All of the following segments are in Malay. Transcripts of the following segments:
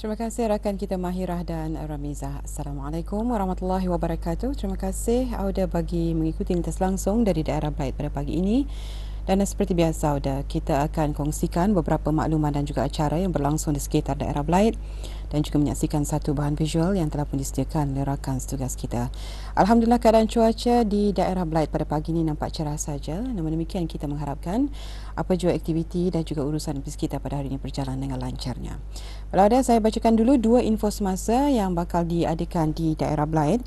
Terima kasih rakan kita Mahirah dan Ramizah. Assalamualaikum warahmatullahi wabarakatuh. Terima kasih Auda bagi mengikuti lintas langsung dari daerah Blight pada pagi ini. Dan seperti biasa Auda, kita akan kongsikan beberapa maklumat dan juga acara yang berlangsung di sekitar daerah Blight dan juga menyaksikan satu bahan visual yang telah pun disediakan oleh rakan setugas kita. Alhamdulillah keadaan cuaca di daerah Blight pada pagi ini nampak cerah saja. Namun demikian kita mengharapkan apa jua aktiviti dan juga urusan bis kita pada hari ini berjalan dengan lancarnya. Kalau ada saya bacakan dulu dua info semasa yang bakal diadakan di daerah Blight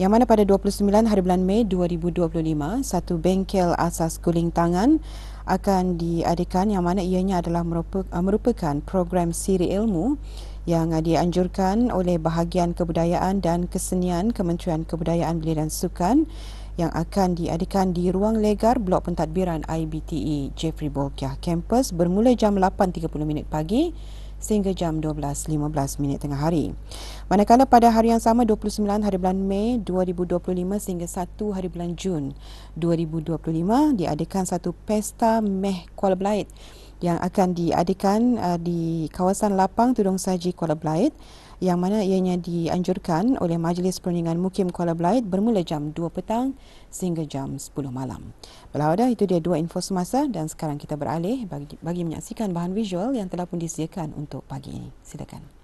yang mana pada 29 hari bulan Mei 2025 satu bengkel asas kuling tangan akan diadakan yang mana ianya adalah merupakan program siri ilmu yang dianjurkan oleh bahagian kebudayaan dan kesenian Kementerian Kebudayaan Belia dan Sukan yang akan diadakan di ruang legar blok pentadbiran IBTE Jeffrey Bolkiah Campus bermula jam 8.30 minit pagi sehingga jam 12.15 minit tengah hari. Manakala pada hari yang sama 29 hari bulan Mei 2025 sehingga 1 hari bulan Jun 2025 diadakan satu pesta meh Kuala Belait yang akan diadakan uh, di kawasan lapang Tudung Saji Kuala Belait yang mana ianya dianjurkan oleh Majlis Perundingan Mukim Kuala Belait bermula jam 2 petang sehingga jam 10 malam. Belawada itu dia dua info semasa dan sekarang kita beralih bagi, bagi menyaksikan bahan visual yang telah pun disediakan untuk pagi ini. Silakan.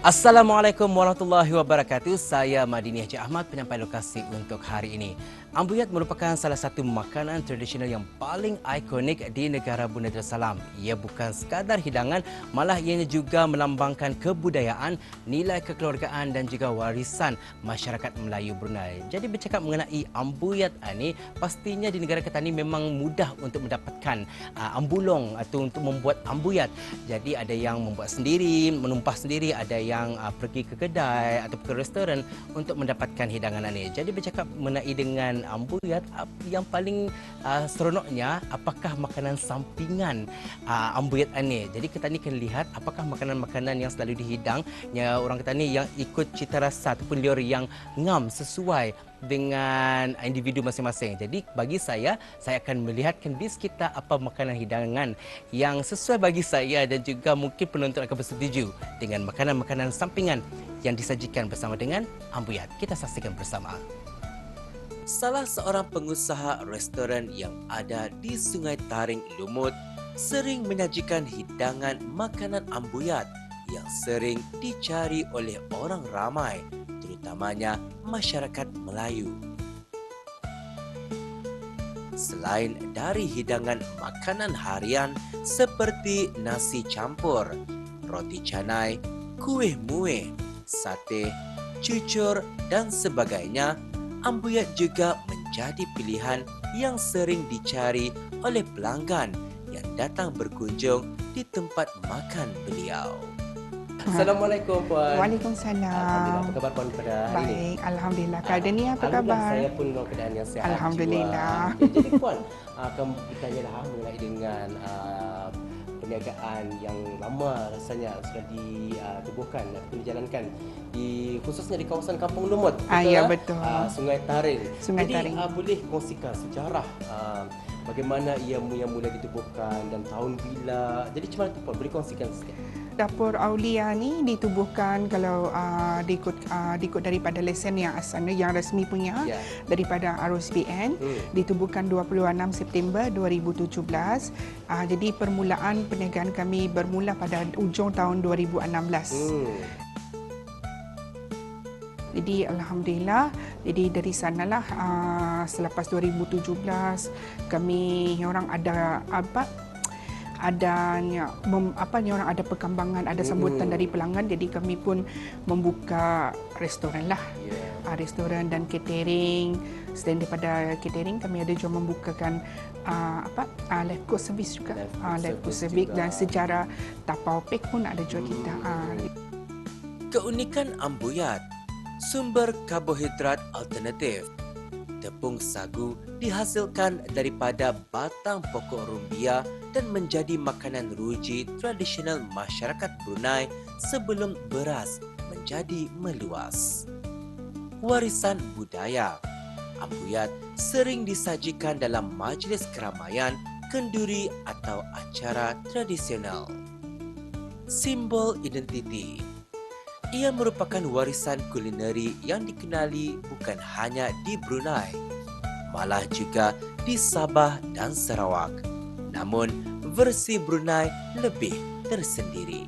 Assalamualaikum warahmatullahi wabarakatuh. Saya Madini Haji Ahmad, penyampai lokasi untuk hari ini. Ambuyat merupakan salah satu makanan tradisional yang paling ikonik di negara Brunei Darussalam. Ia bukan sekadar hidangan, malah ianya juga melambangkan kebudayaan, nilai kekeluargaan dan juga warisan masyarakat Melayu Brunei. Jadi bercakap mengenai ambuyat ini, pastinya di negara kita ini memang mudah untuk mendapatkan uh, ambulong atau untuk membuat ambuyat. Jadi ada yang membuat sendiri, menumpah sendiri, ada yang uh, pergi ke kedai atau ke restoran untuk mendapatkan hidangan ini. Jadi bercakap mengenai dengan ambuyat yang paling uh, seronoknya apakah makanan sampingan uh, ambuyat ini. Jadi kita ni kena lihat apakah makanan-makanan yang selalu dihidang yang orang kita ni yang ikut cita rasa ataupun liur yang ngam sesuai dengan individu masing-masing. Jadi bagi saya, saya akan melihatkan di sekitar apa makanan hidangan yang sesuai bagi saya dan juga mungkin penonton akan bersetuju dengan makanan-makanan sampingan yang disajikan bersama dengan ambuyat. Kita saksikan bersama salah seorang pengusaha restoran yang ada di Sungai Taring Lumut sering menyajikan hidangan makanan ambuyat yang sering dicari oleh orang ramai, terutamanya masyarakat Melayu. Selain dari hidangan makanan harian seperti nasi campur, roti canai, kuih muih, sate, cucur dan sebagainya, ambuyat juga menjadi pilihan yang sering dicari oleh pelanggan yang datang berkunjung di tempat makan beliau. Assalamualaikum puan. Waalaikumsalam. Alhamdulillah apa khabar puan pada hari Baik, ini? alhamdulillah. Keadaan ni apa khabar? Saya pun dalam keadaan yang sihat. Alhamdulillah. Okay, jadi puan akan bertanya lah mengenai dengan uh, perniagaan yang lama rasanya sudah ditubuhkan atau dijalankan di khususnya di kawasan Kampung Lumut. Ah, ya, betul. Uh, Sungai Taring. Sungai Jadi Taring. Uh, boleh kongsikan sejarah uh, bagaimana ia yang mula ditubuhkan dan tahun bila. Jadi macam mana tu puan? Boleh kongsikan sikit? Dapur Aulia ni ditubuhkan kalau uh, diikut uh, diikut daripada lesen yang asalnya yang resmi punya Ya. daripada RSBN Hmm. ditubuhkan 26 September 2017. Uh, jadi permulaan perniagaan kami bermula pada ujung tahun 2016. Hmm. Jadi alhamdulillah jadi dari sanalah uh, selepas 2017 kami orang ada apa adanya mem, apa ni orang ada perkembangan ada sambutan Hmm. dari pelanggan jadi kami pun membuka restoran lah Yeah. uh, restoran dan catering selain daripada catering kami ada juga membukakan uh, apa uh, live cook service juga Live cook uh, live cook service juga. dan secara tapau pack pun ada juga kita uh, Keunikan ambuyat, sumber karbohidrat alternatif. Tepung sagu dihasilkan daripada batang pokok rumbia dan menjadi makanan ruji tradisional masyarakat Brunei sebelum beras menjadi meluas. Warisan budaya Ambuyat sering disajikan dalam majlis keramaian, kenduri atau acara tradisional. Simbol identiti ia merupakan warisan kulineri yang dikenali bukan hanya di Brunei, malah juga di Sabah dan Sarawak. Namun, versi Brunei lebih tersendiri.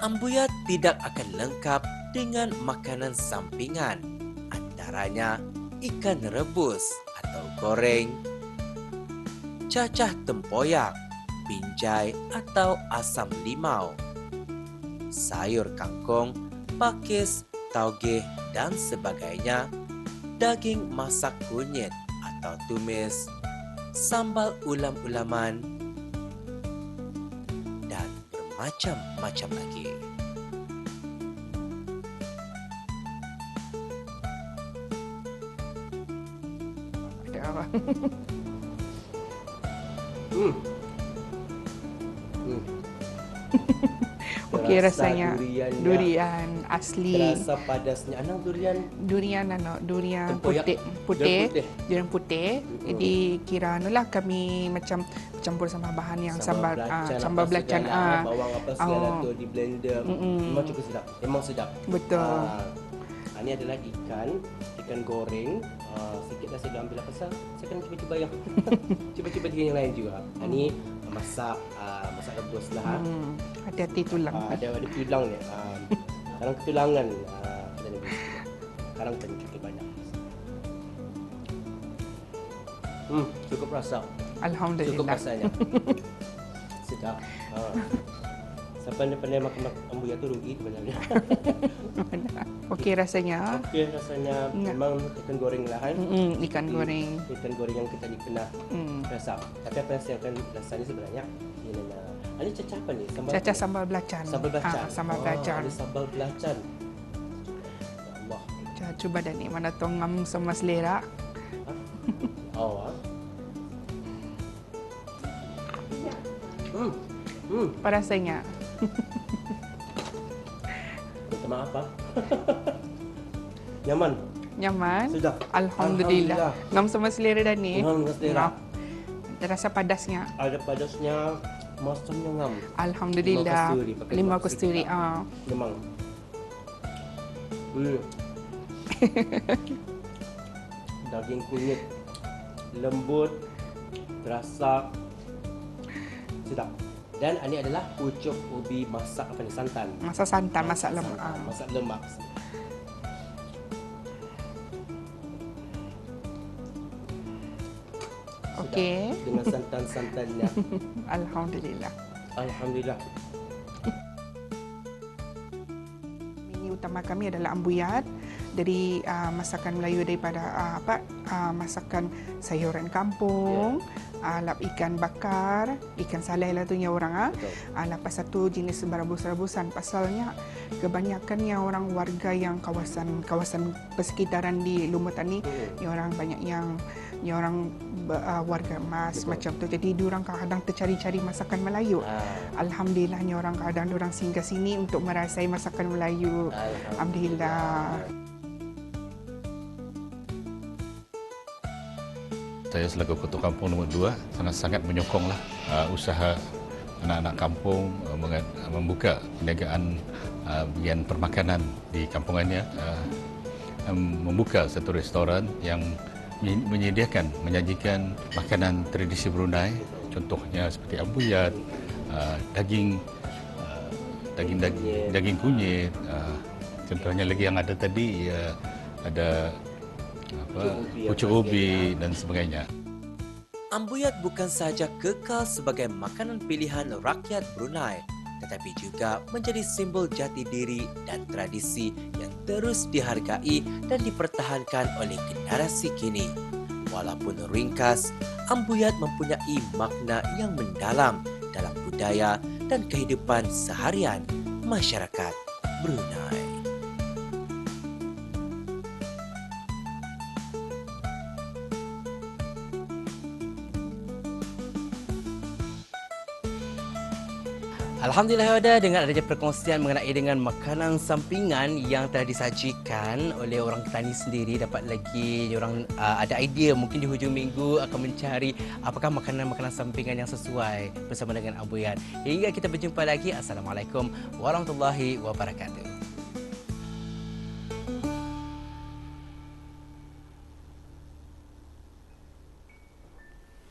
Ambuyat tidak akan lengkap dengan makanan sampingan, antaranya ikan rebus atau goreng, cacah tempoyak, binjai atau asam limau, sayur kangkung, pakis, tauge dan sebagainya, daging masak kunyit atau tumis, sambal ulam-ulaman dan bermacam-macam lagi. Hmm. Hmm. Okey rasanya duriannya. durian asli. Terasa padasnya. Anang durian Durian ano, durian Tempoyak. putih, Durian putih, putih. durian putih. Mm-mm. Jadi kira anulah kami macam campur sama bahan yang sambal ah, belacan, sambal apa belacan segala, ah. bawang apa segala Oh. tu di blender. Mm-mm. Memang cukup sedap. Memang sedap. Betul. Ah, ah, ini adalah ikan, ikan goreng. Ah, sikitlah saya dah ambil apa pasal saya kan cuba-cuba yang cuba-cuba dengan yang lain juga. Ah, Ini masak ah, masak rebus lah. ah. Hmm, hati-hati tulang. Ah, ada ada tulang ni. Sekarang ketulangan ah, ada ni. Sekarang tadi cukup banyak. Hmm, cukup rasa. Cukup Alhamdulillah. rasanya. Sedap. Ah. Siapa yang pandai makan mak- ambuya tu rugi sebenarnya. Okey rasanya. Okey rasanya Ya. memang ikan goreng lah kan. Mm, ikan goreng. Ikan goreng yang kita dikenal Hmm. rasa. Tapi apa yang saya akan rasanya sebenarnya ini ini cacah apa ni? Sambal Cacah sambal belacan. Sambal belacan. Ah, sambal Oh, belacan. Ada sambal belacan. Ya Allah. Ca- Cuba dah ni mana tu ngam sama selera. Oh. ah. Hmm. Hmm. Apa rasanya? Minta maaf ah. Nyaman. Nyaman? Sudah. Alhamdulillah. Ngam sama selera dah ni. Ngam selera. Ngam. Rasa padasnya. Ada padasnya, masanya ngam. Alhamdulillah. Lima limau kasturi. kasturi. Ah. Memang. Hmm. Daging kunyit lembut, terasa sedap. Dan ini adalah pucuk ubi masak apa ni santan. Masak santan, masak lemak. santan, Ah. Masak lemak. Okey. Dengan santan-santannya. Alhamdulillah. Alhamdulillah. Menu utama kami adalah ambuyat dari uh, masakan Melayu daripada uh, apa uh, masakan sayuran kampung, yeah. uh, lap ikan bakar, ikan salai lah tu yang orang ah. Uh, lepas satu jenis berabus-rabusan pasalnya kebanyakannya orang warga yang kawasan kawasan persekitaran di Lumutan ni Hmm. ni orang banyak yang ni orang uh, warga emas Betul. macam tu jadi diorang kadang tercari-cari masakan Melayu. Ah, Alhamdulillah ni orang kadang orang singgah sini untuk merasai masakan Melayu. Alhamdulillah. Saya selaku Ketua Kampung nombor 2 sangat-sangat menyokonglah uh, usaha anak-anak kampung uh, menga- membuka perniagaan uh, bagian permakanan di kampungannya uh, um, membuka satu restoran yang menye- menyediakan menyajikan makanan tradisi Brunei contohnya seperti ambuyat uh, daging uh, daging daging, Kunyit. daging kunyit uh, contohnya lagi yang ada tadi uh, ada apa Pucuk ubi ubi dan sebagainya. Ambuyat bukan sahaja kekal sebagai makanan pilihan rakyat Brunei, tetapi juga menjadi simbol jati diri dan tradisi yang terus dihargai dan dipertahankan oleh generasi kini. Walaupun ringkas, ambuyat mempunyai makna yang mendalam dalam budaya dan kehidupan seharian masyarakat Brunei. Alhamdulillah ada dengan adanya perkongsian mengenai dengan makanan sampingan yang telah disajikan oleh orang petani sendiri dapat lagi orang uh, ada idea mungkin di hujung minggu akan mencari apakah makanan-makanan sampingan yang sesuai bersama dengan Ambuyat. Hingga kita berjumpa lagi. Assalamualaikum warahmatullahi wabarakatuh.